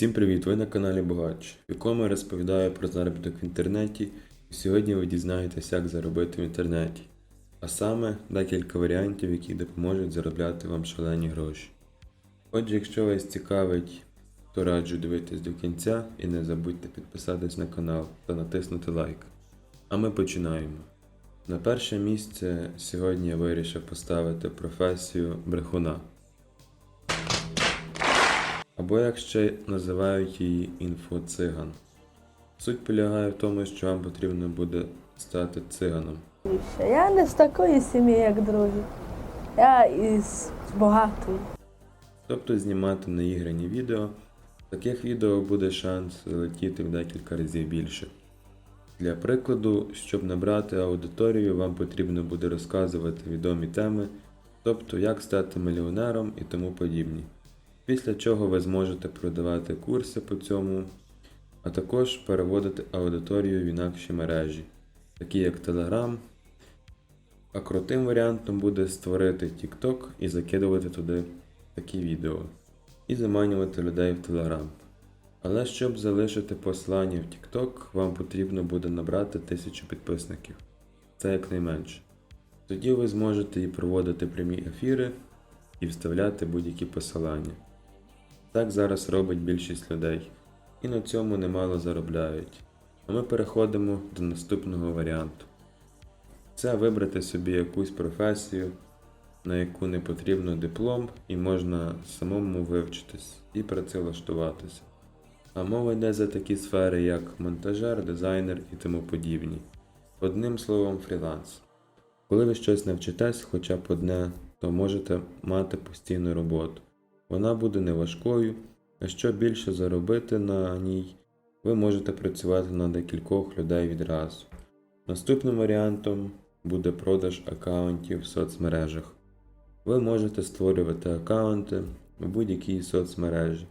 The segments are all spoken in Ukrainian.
Всім привіт! Ви на каналі Богач, в якому я розповідаю про заробіток в інтернеті. І сьогодні ви дізнаєтесь, як заробити в інтернеті. А саме декілька варіантів, які допоможуть заробляти вам шалені гроші. Отже, якщо вас цікавить, то раджу дивитись до кінця і не забудьте підписатись на канал та натиснути лайк. А ми починаємо. На перше місце сьогодні я вирішив поставити професію брехуна. Або як ще називають її інфоциган. Суть полягає в тому, що вам потрібно буде стати циганом. Я не з такої сім'ї, як другі. Я із багатої. Тобто знімати наіграні відео. Таких відео буде шанс залетіти в декілька разів більше. Для прикладу, щоб набрати аудиторію, вам потрібно буде розказувати відомі теми, тобто як стати мільйонером і тому подібні. Після чого ви зможете продавати курси по цьому, а також переводити аудиторію в інакші мережі, такі як Telegram. А крутим варіантом буде створити TikTok і закидувати туди такі відео і заманювати людей в Telegram. Але щоб залишити посилання в TikTok, вам потрібно буде набрати 1000 підписників. Це якнайменше. Тоді ви зможете і проводити прямі ефіри і вставляти будь-які посилання. Так зараз робить більшість людей, і на цьому немало заробляють. А ми переходимо до наступного варіанту. Це вибрати собі якусь професію, на яку не потрібно диплом і можна самому вивчитись і працевлаштуватися. А мова йде за такі сфери, як монтажер, дизайнер і тому подібні. Одним словом, фріланс. Коли ви щось навчитесь хоча б одне, то можете мати постійну роботу. Вона буде не важкою, а що більше заробити на ній, ви можете працювати на декількох людей відразу. Наступним варіантом буде продаж аккаунтів в соцмережах. Ви можете створювати аккаунти в будь-якій соцмережі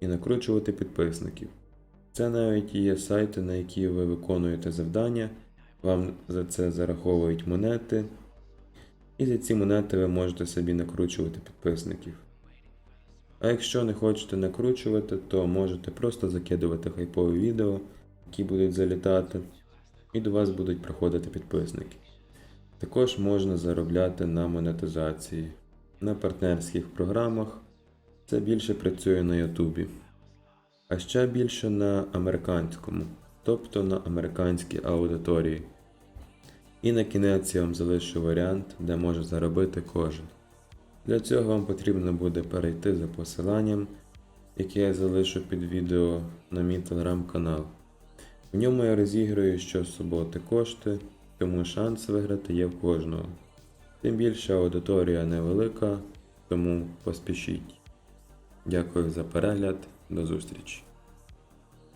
і накручувати підписників. Це навіть є сайти, на які ви виконуєте завдання, вам за це зараховують монети, і за ці монети ви можете собі накручувати підписників. А якщо не хочете накручувати, то можете просто закидувати хайпові відео, які будуть залітати, і до вас будуть приходити підписники. Також можна заробляти на монетизації, на партнерських програмах. Це більше працює на Ютубі. А ще більше на американському, тобто на американській аудиторії. І на кінець я вам залишу варіант, де може заробити кожен. Для цього вам потрібно буде перейти за посиланням, яке я залишу під відео на мій телеграм-канал. В ньому я розіграю щосуботи кошти, тому шанс виграти є в кожного. Тим більше аудиторія невелика, тому поспішіть. Дякую за перегляд, до зустрічі!